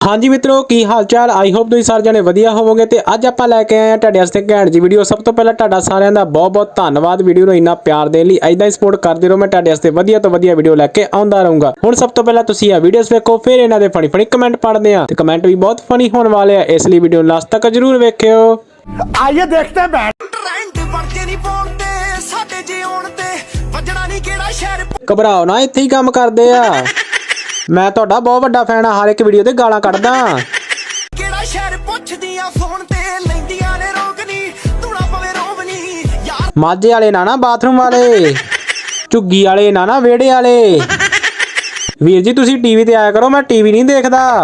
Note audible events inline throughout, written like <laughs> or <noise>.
ਹਾਂਜੀ ਮਿੱਤਰੋ ਕੀ ਹਾਲ ਚਾਲ ਆਈ ਹੋਪ ਤੁਸੀਂ ਸਾਰੇ ਜਣੇ ਵਧੀਆ ਹੋਵੋਗੇ ਤੇ ਅੱਜ ਆਪਾਂ ਲੈ ਕੇ ਆਏ ਆ ਤੁਹਾਡੇ ਵਾਸਤੇ ਘੈਂਟ ਜੀ ਵੀਡੀਓ ਸਭ ਤੋਂ ਪਹਿਲਾਂ ਤੁਹਾਡਾ ਸਾਰਿਆਂ ਦਾ ਬਹੁਤ ਬਹੁਤ ਧੰਨਵਾਦ ਵੀਡੀਓ ਨੂੰ ਇੰਨਾ ਪਿਆਰ ਦੇਣ ਲਈ। ਐਦਾਂ ਹੀ ਸਪੋਰਟ ਕਰਦੇ ਰਹੋ ਮੈਂ ਤੁਹਾਡੇ ਵਾਸਤੇ ਵਧੀਆ ਤੋਂ ਵਧੀਆ ਵੀਡੀਓ ਲੈ ਕੇ ਆਉਂਦਾ ਰਹੂੰਗਾ। ਹੁਣ ਸਭ ਤੋਂ ਪਹਿਲਾਂ ਤੁਸੀਂ ਇਹ ਵੀਡੀਓਸ ਵੇਖੋ ਫਿਰ ਇਹਨਾਂ ਦੇ ਫਣੀ ਫਣੀ ਕਮੈਂਟ ਪੜ੍ਹਦੇ ਆ ਤੇ ਕਮੈਂਟ ਵੀ ਬਹੁਤ ਫਣੀ ਹੋਣ ਵਾਲੇ ਆ ਇਸ ਲਈ ਵੀਡੀਓ ਲਾਸਟ ਤੱਕ ਜ਼ਰੂਰ ਵੇਖਿਓ। ਆਈਏ ਦੇਖਦੇ ਬੈਠ ਟ੍ਰੈਂਡ ਵਰਗੇ ਨਹੀਂ ਫੋਨ ਤੇ ਸਾਡੇ ਜਿਉਣ ਤੇ ਵੱਜਣਾ ਨਹੀਂ ਕਿਹੜਾ ਸ਼ਹਿਰ। ਘਬਰਾਓ ਨਾ ਇੱਥੇ ਹੀ ਕੰਮ ਕਰਦੇ ਆ। ਮੈਂ ਤੁਹਾਡਾ ਬਹੁਤ ਵੱਡਾ ਫੈਨ ਆ ਹਰ ਇੱਕ ਵੀਡੀਓ ਤੇ ਗਾਲਾਂ ਕੱਢਦਾ। ਕਿਹੜਾ ਸ਼ਹਿਰ ਪੁੱਛਦੀਆਂ ਫੋਨ ਤੇ ਲੈਂਦੀਆਂ ਨੇ ਰੋਗ ਨਹੀਂ ਧੂਣਾ ਪਵੇ ਰੋਬ ਨਹੀਂ ਯਾਰ ਮਾਝੇ ਵਾਲੇ ਨਾ ਨਾ ਬਾਥਰੂਮ ਵਾਲੇ ਝੁੱਗੀ ਵਾਲੇ ਨਾ ਨਾ ਵਿਹੜੇ ਵਾਲੇ। ਵੀਰ ਜੀ ਤੁਸੀਂ ਟੀਵੀ ਤੇ ਆਇਆ ਕਰੋ ਮੈਂ ਟੀਵੀ ਨਹੀਂ ਦੇਖਦਾ।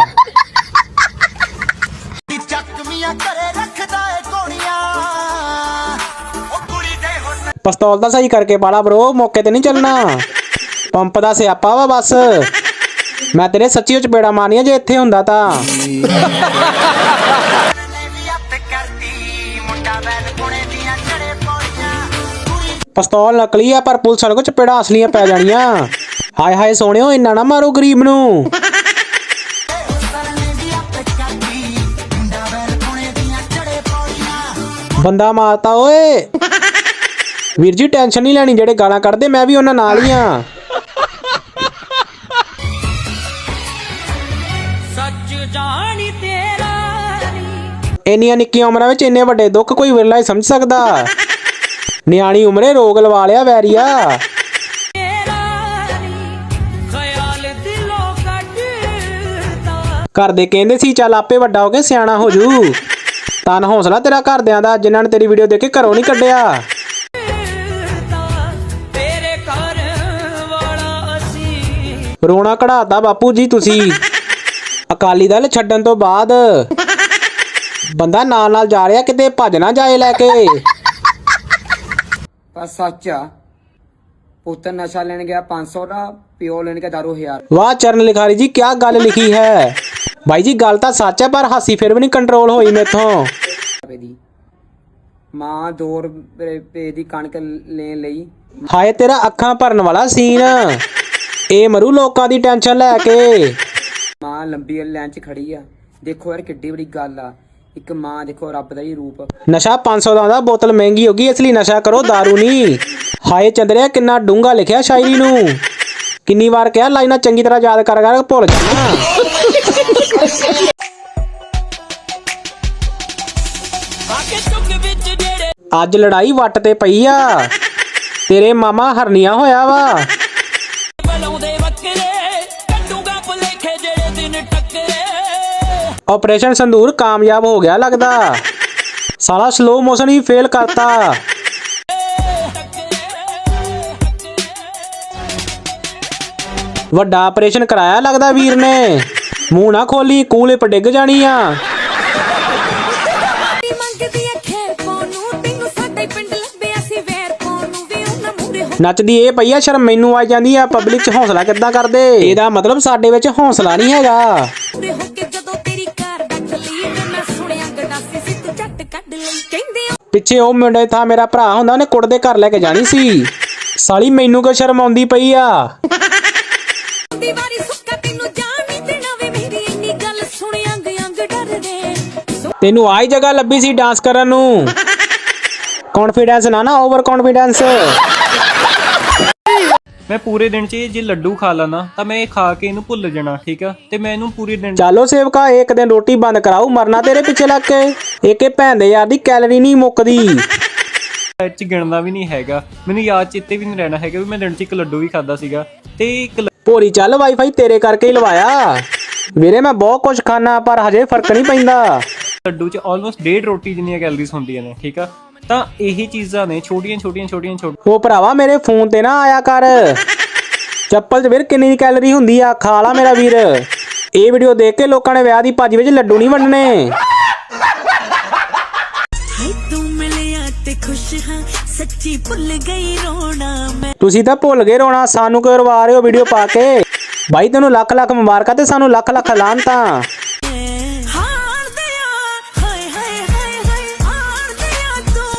ਚੱਕਵੀਆਂ ਘਰੇ ਰੱਖਦਾ ਏ ਕੋਣੀਆਂ ਉਹ ਕੁੜੀ ਦੇ ਹੁਣ ਪਿਸਤੌਲ ਤਾਂ ਸਹੀ ਕਰਕੇ ਪਾਲਾ ਬ్రో ਮੌਕੇ ਤੇ ਨਹੀਂ ਚੱਲਣਾ। ਪੰਪ ਦਾ ਸਿਆਪਾ ਵਾ ਬਸ। ਮੈਂ ਤੇਰੇ ਸੱਚੀ ਚ ਪੇੜਾ ਮਾਰਨੀਆਂ, ਜੇ ਇੱਥੇ ਹੁੰਦਾ ਤਾਂ। ਨੇ ਪਿਸਤੌਲ ਨਕਲੀ ਆ, ਪਰ ਪੁਲਿਸ ਵਾਲੇ ਕੋ ਚਪੇੜਾ ਅਸਲੀਆਂ ਪੈ ਜਾਣੀਆਂ। ਹਾਏ ਹਾਏ ਸੋਹਣਿਓ, ਇੰਨਾ ਨਾ ਮਾਰੋ ਗਰੀਬ ਨੂੰ। ਨੇ ਵੀ ਅੱਤ ਕਰਦੀ ਬੰਦਾ ਮਾਰਤਾ ਓਏ। ਵੀਰ ਜੀ, ਟੈਨਸ਼ਨ ਨਹੀਂ ਲੈਣੀ, ਜਿਹੜੇ ਗਾਲਾਂ ਕੱਢਦੇ, ਮੈਂ ਵੀ ਉਹਨਾਂ ਨਾਲ ਹੀ ਆ। ਜਾਣੀ ਤੇਰਾ। ਇੰਨੀਆਂ ਨਿੱਕੀਆਂ ਉਮਰਾਂ ਵਿੱਚ ਇੰਨੇ ਵੱਡੇ ਦੁੱਖ ਕੋਈ ਵਿਰਲਾ ਹੀ ਸਮਝ ਸਕਦਾ। ਨਿਆਣੀ ਉਮਰੇ ਰੋਗ ਲਵਾ ਲਿਆ ਵੈਰੀਆ। ਘਰ ਦੇ ਕਹਿੰਦੇ ਸੀ ਚੱਲ ਆਪੇ ਵੱਡਾ ਹੋ ਕੇ ਸਿਆਣਾ ਹੋ ਜੂ। ਤਨ ਹੌਸਲਾ ਤੇਰਾ ਘਰਦਿਆਂ ਦਾ ਜਿਨ੍ਹਾਂ ਨੇ ਤੇਰੀ ਵੀਡੀਓ ਦੇਖ ਕੇ ਘਰੋਂ ਨਹੀਂ ਕੱਢਿਆ। ਰੋਣਾ ਕਢਾਤਾ ਬਾਪੂ ਜੀ ਤੁਸੀਂ। ਅਕਾਲੀ ਦਲ ਛੱਡਣ ਤੋਂ ਬਾਅਦ ਬੰਦਾ ਨਾਲ ਨਾਲ ਜਾ ਰਿਹਾ ਕਿਤੇ ਭੱਜ ਨਾ ਜਾਏ ਲੈ ਕੇ। ਪਰ ਸੱਚ ਆ ਪੁੱਤ ਨਸ਼ਾ ਲੈਣ ਗਿਆ 500 ਦਾ ਪਿਓ ਲੈਣ ਗਿਆ ਦਾਰੂ 1000 ਵਾਹ ਚਰਨ ਲਿਖਾਰੀ ਜੀ ਕੀ ਗੱਲ ਲਿਖੀ ਹੈ? ਬਾਈ ਜੀ ਗੱਲ ਤਾਂ ਸੱਚ ਹੈ ਪਰ ਹਾਸੀ ਫਿਰ ਵੀ ਨਹੀਂ ਕੰਟਰੋਲ ਹੋਈ ਮੇਥੋਂ। ਮਾਂ 2 ਰੁਪਏ ਦੀ ਕਣਕ ਲੈਣ ਲਈ। ਹਾਏ ਤੇਰਾ ਅੱਖਾਂ ਭਰਨ ਵਾਲਾ ਸੀਨ। ਇਹ ਮਰੂ ਲੋਕਾਂ ਦੀ ਟੈਨਸ਼ਨ ਲੈ ਕੇ। ਮਾਂ ਲੰਬੀ ਲਾਈਨ 'ਚ ਖੜੀ ਆ। ਦੇਖੋ ਯਾਰ ਕਿੱਡੀ ਬੜੀ ਗੱਲ ਆ। ਇੱਕ ਮਾਂ ਦੇਖੋ ਰੱਬ ਦਾ ਹੀ ਰੂਪ। ਨਸ਼ਾ 500 ਦਾ ਆਉਂਦਾ, ਬੋਤਲ ਮਹਿੰਗੀ ਹੋ ਇਸ ਲਈ ਨਸ਼ਾ ਕਰੋ दारू ਨਹੀਂ। ਹਾਏ ਚੰਦਰਿਆ, ਕਿੰਨਾ ਡੂੰਗਾ ਲਿਖਿਆ ਸ਼ਾਇਰੀ ਨੂੰ। ਕਿੰਨੀ ਵਾਰ ਕਿਹਾ, ਲਾਈਨਾਂ ਚੰਗੀ ਤਰ੍ਹਾਂ ਯਾਦ ਕਰ ਕਰ, ਭੁੱਲ ਜਾਣਾ ਅੱਜ ਲੜਾਈ ਵੱਟ ਤੇ ਪਈ ਆ। ਤੇਰੇ ਮਾਮਾ ਹਰਨੀਆ ਹੋਇਆ ਵਾ। ਆਪਰੇਸ਼ਨ ਸੰਦੂਰ ਕਾਮਯਾਬ ਹੋ ਗਿਆ ਲੱਗਦਾ। ਸਾਲਾ ਸਲੋ ਮੋਸ਼ਨ ਹੀ ਫੇਲ ਕਰਤਾ। ਵੱਡਾ ਆਪਰੇਸ਼ਨ ਕਰਾਇਆ ਲੱਗਦਾ ਵੀਰ ਨੇ। ਮੂੰਹ ਨਾ ਖੋਲੀ ਕੂਲੇ ਪਰ ਡਿੱਗ ਜਾਣੀ ਆ। ਨੱਚਦੀ ਇਹ ਪਈ ਆ ਸ਼ਰਮ ਮੈਨੂੰ ਆ ਜਾਂਦੀ ਆ ਪਬਲਿਕ 'ਚ ਹੌਸਲਾ ਕਿੱਦਾਂ ਕਰਦੇ? ਇਹਦਾ ਮਤਲਬ ਸਾਡੇ ਵਿੱਚ ਹੌਸਲਾ ਨਹੀਂ ਹੈਗਾ। ਲਈ ਕਹਿੰਦੇ ਉਹ ਪਿੱਛੇ ਉਹ ਮੁੰਡੇ ਥਾਂ ਮੇਰਾ ਭਰਾ ਹੁੰਦਾ ਉਹਨੇ ਕੁੜ ਦੇ ਘਰ ਲੈ ਕੇ ਜਾਣੀ ਸੀ। ਸਾਲੀ ਮੈਨੂੰ ਕੋ ਸ਼ਰਮ ਆਉਂਦੀ ਪਈ ਆ? ਦੀ ਵਾਰੀ ਸੁੱਕਾ ਤੈਨੂੰ ਜਾਣ ਨਹੀਂ ਦੇਣਾ ਵੇ ਮੇਰੀ ਇੰਨੀ ਗੱਲ ਸੁਣ ਅੰਗ ਅੰਗ ਡਰਦੇ। ਤੈਨੂੰ ਆਈ ਜਗ੍ਹਾ ਲੱਭੀ ਸੀ ਡਾਂਸ ਕਰਨ ਨੂੰ। <laughs> ਕੌਨਫੀਡੈਂਸ ਨਾ ਨਾ ਓਵਰ ਕੌਨਫੀਡੈਂਸ ਮੈਂ ਪੂਰੇ ਦਿਨ 'ਚ ਇਹ ਜੇ ਲੱਡੂ ਖਾ ਲਣਾ ਤਾਂ ਮੈਂ ਇਹ ਖਾ ਕੇ ਇਹਨੂੰ ਭੁੱਲ ਜਾਣਾ ਠੀਕ ਆ? ਤੇ ਮੈਂ ਇਹਨੂੰ ਪੂਰੇ ਦਿਨ ਚਾਲੋ ਸੇਵਕਾ ਇੱਕ ਦਿਨ ਰੋਟੀ ਬੰਦ ਕਰਾਉ ਮਰਨਾ ਤੇਰੇ ਪਿੱਛੇ ਲੱਗ ਕੇ। ਏਕੇ ਭੈਣ ਦੇ ਯਾਰ ਦੀ ਕੈਲਰੀ ਨਹੀਂ ਮੁੱਕਦੀ। 'ਚ ਗਿਣਦਾ ਵੀ ਨਹੀਂ ਹੈਗਾ। ਮੈਨੂੰ ਯਾਦ ਚਿੱਤੇ ਵੀ ਨਹੀਂ ਰਹਿਣਾ ਹੈਗਾ ਵੀ ਮੈਂ ਦਿਨ 'ਚ ਇੱਕ ਲੱਡੂ ਵੀ ਖਾਦਾ ਸੀਗਾ। ਤੇ ਇੱਕ ਲ- ਭੋਰੀ ਚੱਲ ਵਾਈਫਾਈ ਤੇਰੇ ਕਰਕੇ ਹੀ ਲਵਾਇਆ। ਵੀਰੇ ਮੈਂ ਬਹੁਤ ਕੁਝ ਖਾਣਾ ਪਰ ਹਜੇ ਫ਼ਰਕ ਨਹੀਂ ਪੈਂਦਾ। ਲੱਡੂ 'ਚ ਆਲਮੋਸਟ ਡੇਢ ਰੋਟੀ ਜਿੰਨੀਆਂ ਕੈਲਰੀਜ਼ ਹੁੰਦੀਆਂ ਨੇ ਠੀਕ ਆ? ਤਾਂ ਇਹੀ ਚੀਜ਼ਾਂ ਨੇ ਛੋਟੀਆਂ ਛੋਟੀਆਂ ਛੋਟੀਆਂ ਛੋਟੀਆਂ। ਉਹ ਭਰਾਵਾ ਮੇਰੇ ਫੋਨ ਤੇ ਨਾ ਆਇਆ ਕਰ। ਚੱਪਲ 'ਚ ਵੀਰ ਕਿੰਨੀ ਕੈਲਰੀ ਹੁੰਦੀ ਆ? ਖਾ ਲਾ ਮੇਰਾ ਵੀਰ। ਇਹ ਵੀਡੀਓ ਦੇਖ ਕੇ ਲੋਕਾਂ ਨੇ ਵਿਆਹ ਦੀ ਭਾਜੀ ਵਿੱਚ ਲੱਡੂ ਨਹੀਂ ਵੰਡਣੇ। ਹਾਏ ਤੂੰ ਮਿਲਿਆ ਤੇ ਖੁਸ਼ ਹਾਂ ਸੱਚੀ ਭੁੱਲ ਗਈ ਰੋਣਾ ਮੈਂ। ਤੁਸੀਂ ਤਾਂ ਭੁੱਲ ਗਏ ਰੋਣਾ ਸਾਨੂੰ ਕਿਉਂ ਰਵਾ ਰਹੇ ਹੋ ਵੀਡੀਓ ਪਾ ਕੇ? ਬਾਈ ਤੈਨੂੰ ਲੱਖ ਲੱਖ ਮੁਬਾਰਕਾਂ ਤੇ ਸਾਨੂੰ ਲੱਖ ਲੱਖ ਲਾਂਤਾਂ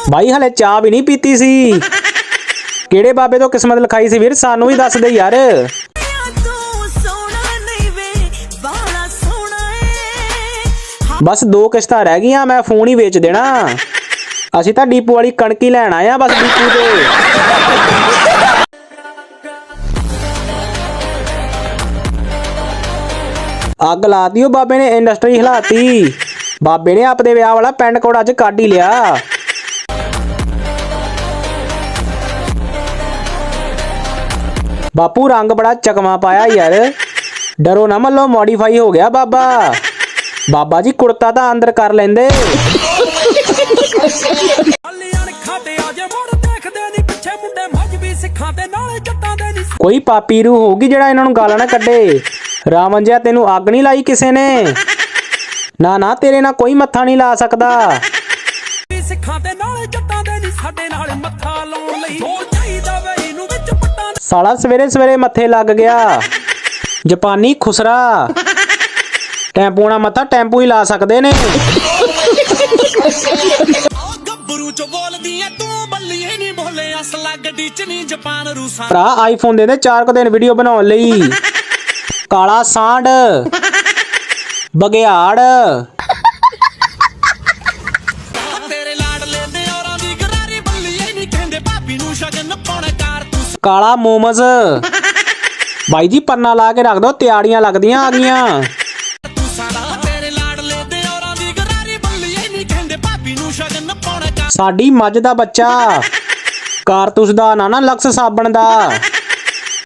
ਬਾਈ, ਹਲੇ ਚਾਹ ਵੀ ਨਹੀਂ ਪੀਤੀ ਸੀ। ਕਿਹੜੇ ਬਾਬੇ ਤੋਂ ਕਿਸਮਤ ਲਿਖਾਈ ਸੀ ਵੀਰ? ਸਾਨੂੰ ਵੀ ਦੱਸ ਦੇ ਯਾਰ। ਬਸ ਦੋ ਕਿਸ਼ਤਾਂ ਰਹਿ ਗਈਆਂ, ਮੈਂ ਫੋਨ ਹੀ ਵੇਚ ਦੇਣਾ। ਅਸੀਂ ਤਾਂ ਡੀਪੂ ਵਾਲੀ ਕਣਕ ਹੀ ਲੈਣ ਆਏ ਆ ਬਸ ਡੀਪੂ ਤੇ। ਅੱਗ ਲਾਤੀ ਉਹ ਬਾਬੇ ਨੇ, ਇੰਡਸਟਰੀ ਹਿਲਾਤੀ। ਬਾਬੇ ਨੇ ਆਪਦੇ ਵਿਆਹ ਵਾਲਾ ਪੈਂਟ ਕੋਟ ਅੱਜ ਕੱਢ ਹੀ ਲਿਆ। ਬਾਪੂ ਰੰਗ ਬੜਾ ਚਕਮਾ ਪਾਇਆ ਯਾਰ। ਡਰੋ ਨਾ ਮੱਲੋ ਮੋਡੀਫਾਈ ਹੋ ਗਿਆ ਬਾਬਾ। ਬਾਬਾ ਜੀ ਕੁੜਤਾ ਤਾਂ ਅੰਦਰ ਕਰ ਲੈਂਦੇ। ਦੇ ਕੋਈ ਪਾਪੀ ਰੂ ਹੋਊਗੀ ਜਿਹੜਾ ਇਹਨਾਂ ਨੂੰ ਗਾਲਾਂ ਨਾ ਕੱਢੇ। ਰਾਮਨ ਜਿਹਾ ਤੈਨੂੰ ਅੱਗ ਨਹੀਂ ਲਾਈ ਕਿਸੇ ਨੇ? ਨਾ ਨਾ ਤੇਰੇ ਨਾਲ ਕੋਈ ਮੱਥਾ ਨਹੀਂ ਲਾ ਸਕਦਾ। ਸਿੱਖਾਂ ਤੇ ਨਾਲੇ ਜੱਟਾਂ ਦੇ ਨਹੀਂ ਸਾਡੇ ਨਾਲ ਮੱਥਾ ਲਾਉਣ ਲਈ। ਸਾਲਾ ਸਵੇਰੇ ਸਵੇਰੇ ਮੱਥੇ ਲੱਗ ਗਿਆ। ਜਾਪਾਨੀ ਖੁਸਰਾ। ਟੈਂਪੂ ਨਾਲ ਮੱਥਾ ਟੈਂਪੂ ਹੀ ਲਾ ਸਕਦੇ ਨੇ। ਗੱਭਰੂ ਚ ਬੋਲਦੀ ਐ ਤੂੰ ਬੱਲੀਏ ਨਹੀਂ ਬੋਲੇ ਅਸਲਾ ਗੱਡੀ ਚ ਨਹੀਂ ਜਾਪਾਨ ਰੂਸਾਂ ਭਰਾ ਆਈਫੋਨ ਦੇ ਦੇ ਚਾਰ ਕੁ ਦਿਨ ਵੀਡੀਓ ਬਣਾਉਣ ਲਈ। ਕਾਲਾ ਸਾਂਡ ਬਗਿਆੜ ਕਾਲਾ ਮੋਮਸ। ਬਾਈ ਜੀ, ਪੰਨਾ ਲਾ ਕੇ ਰੱਖ ਦੋ ਤਿਆੜੀਆਂ ਲੱਗਦੀਆਂ ਆ ਗਈਆਂ। ਸਾਡੀ ਮੱਝ ਦਾ ਬੱਚਾ, ਕਾਰਤੂਸ ਦਾ ਨਾ ਨਾ, ਲਕਸ ਸਾਬਣ ਦਾ।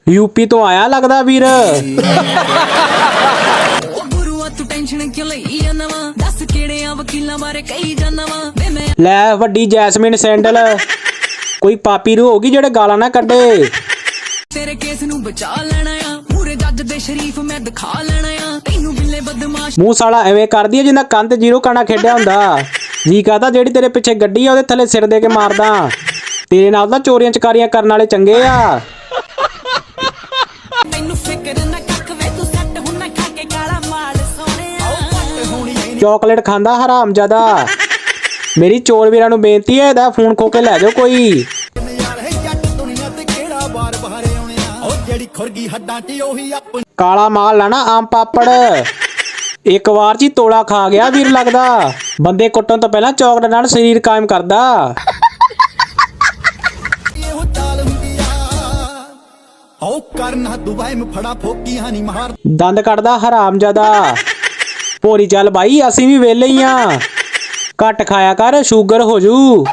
ਯੂਪੀ ਤੋਂ ਆਇਆ ਲੱਗਦਾ ਵੀਰ। ਉਹ ਕਹੀ ਜਾਂਦਾ ਲੈ, ਵੱਡੀ ਜੈਸਮਿਨ ਸੈਂਡਲ। ਕੋਈ ਪਾਪੀ ਰੂ ਹੋਗੀ ਜਿਹੜੇ ਗਾਲਾਂ ਨਾ ਕੱਢੇ। ਤੇਰੇ ਕੇਸ ਨੂੰ ਬਚਾ ਲੈਣਾ ਆ। ਪੂਰੇ ਜੱਜ ਦੇ ਸ਼ਰੀਫ ਮੈਂ ਦਿਖਾ ਲੈਣਾ ਆ। ਤੈਨੂੰ ਬਿੱਲੇ ਬਦਮਾਸ਼ ਮੂੰਹ ਸਾਲਾ ਐਵੇਂ ਕਰਦੀ ਹੈ ਜਿੰਦਾ ਕੰਨ ਤੇ ਜ਼ੀਰੋ ਕਾਣਾ ਖੇਡਿਆ ਹੁੰਦਾ। ਜੀ ਕਹਦਾ ਜਿਹੜੀ ਤੇਰੇ ਪਿੱਛੇ ਗੱਡੀ ਆ ਉਹਦੇ ਥੱਲੇ ਸਿਰ ਦੇ ਕੇ ਮਾਰਦਾ। ਤੇਰੇ ਨਾਲ ਤਾਂ ਚੋਰੀਆਂ ਚਕਾਰੀਆਂ ਕਰਨ ਵਾਲੇ ਚੰਗੇ ਆ। ਮੈਨੂੰ ਫਿਕਰ ਨਾ ਕੱਖ ਵੇ ਤੂੰ ਸੱਟ ਹੁਣ ਨਾ ਖਾ ਕੇ ਕਾਲਾ ਮਾਲ ਸੋਹਣਿਆ। ਚਾਕਲੇਟ ਖਾਂਦਾ ਹਰਾਮ ਜ਼ਿਆਦਾ ਮੇਰੀ ਚੋਰ ਵੀਰਾਂ ਨੂੰ ਬੇਨਤੀ ਹੈ, ਇਹਦਾ ਫੋਨ ਖੋ ਕੇ ਲੈ ਜਾਓ ਕੋਈ। ਕਾਲਾ ਮਾਲ ਲੈਣਾ ਆਮ ਪਾਪੜ। ਇੱਕ ਵਾਰ ਚ ਤੋਲਾ ਖਾ ਗਿਆ ਵੀਰ ਲੱਗਦਾ। ਬੰਦੇ ਕੁੱਟਣ ਤੋਂ ਪਹਿਲਾਂ ਚੌਕਲੇਟ ਨਾਲ ਸਰੀਰ ਕਾਇਮ ਕਰਦਾ। ਇਹੋ ਕਰਨਾ ਦੁਬਾਈ ਮੈਂ ਫੜਾ ਫੋਕੀਆਂ ਨਹੀਂ ਮਾਰ ਦੰਦ ਕੱਢਦਾ ਹਰਾਮ ਜ਼ਿਆਦਾ ਭੋਰੀ ਚੱਲ ਬਾਈ, ਅਸੀਂ ਵੀ ਵੇਲੇ ਹੀ ਆ। ਘੱਟ ਖਾਇਆ ਕਰ ਸ਼ੂਗਰ ਹੋ ਜੂ।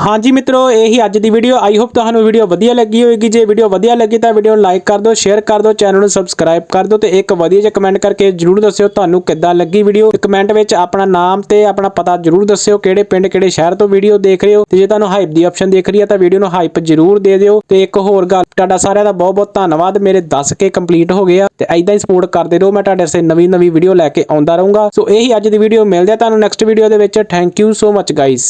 ਹਾਂਜੀ ਮਿੱਤਰੋ, ਇਹੀ ਅੱਜ ਦੀ ਵੀਡੀਓ ਆਈ ਹੋਪ ਤੁਹਾਨੂੰ ਵੀਡੀਓ ਵਧੀਆ ਲੱਗੀ ਹੋਵੇਗੀ। ਜੇ ਵੀਡੀਓ ਵਧੀਆ ਲੱਗੀ ਤਾਂ ਵੀਡੀਓ ਨੂੰ ਲਾਈਕ ਕਰ ਦਿਓ ਸ਼ੇਅਰ ਕਰ ਦਿਓ ਚੈਨਲ ਨੂੰ ਸਬਸਕ੍ਰਾਈਬ ਕਰ ਦਿਓ ਤੇ ਇੱਕ ਵਧੀਆ ਜਿਹਾ ਕਮੈਂਟ ਕਰਕੇ ਜਰੂਰ ਦੱਸਿਓ ਤੁਹਾਨੂੰ ਕਿੱਦਾਂ ਲੱਗੀ ਵੀਡੀਓ ਕਮੈਂਟ ਵਿੱਚ ਆਪਣਾ ਨਾਮ ਤੇ ਆਪਣਾ ਪਤਾ ਜਰੂਰ ਦੱਸਿਓ, ਕਿਹੜੇ ਪਿੰਡ, ਕਿਹੜੇ ਸ਼ਹਿਰ ਤੋਂ ਵੀਡੀਓ ਦੇਖ ਰਹੇ ਹੋ। ਤੇ ਜੇ ਤੁਹਾਨੂੰ ਹਾਈਪ ਦੀ ਆਪਸ਼ਨ ਦੇਖ ਰਹੀ ਹੈ ਤਾਂ ਵੀਡੀਓ ਨੂੰ ਹਾਈਪ ਜਰੂਰ ਦੇ ਦਿਓ। ਤੇ ਇੱਕ ਹੋਰ ਗੱਲ, ਤੁਹਾਡਾ ਸਾਰਿਆਂ ਦਾ ਬਹੁਤ ਬਹੁਤ ਧੰਨਵਾਦ। ਮੇਰੇ 10 ਕੇ ਕੰਪਲੀਟ ਹੋ ਗਏ ਆ। ਤੇ ਐਦਾਂ ਹੀ ਸਪੋਰਟ ਕਰਦੇ ਰਹੋ। ਮੈਂ ਤੁਹਾਡੇ ਵਾਸਤੇ ਨਵੀਂ ਨਵੀਂ ਵੀਡੀਓ ਲੈ ਕੇ ਆਉਂਦਾ ਰਹੂੰਗਾ। ਸੋ ਇਹੀ ਅੱਜ ਦੀ ਵੀਡੀਓ ਮਿਲਦੇ ਆ ਤੁਹਾਨੂੰ ਨੈਕਸਟ ਵੀਡੀਓ ਦੇ ਵਿੱਚ। Thank you so much guys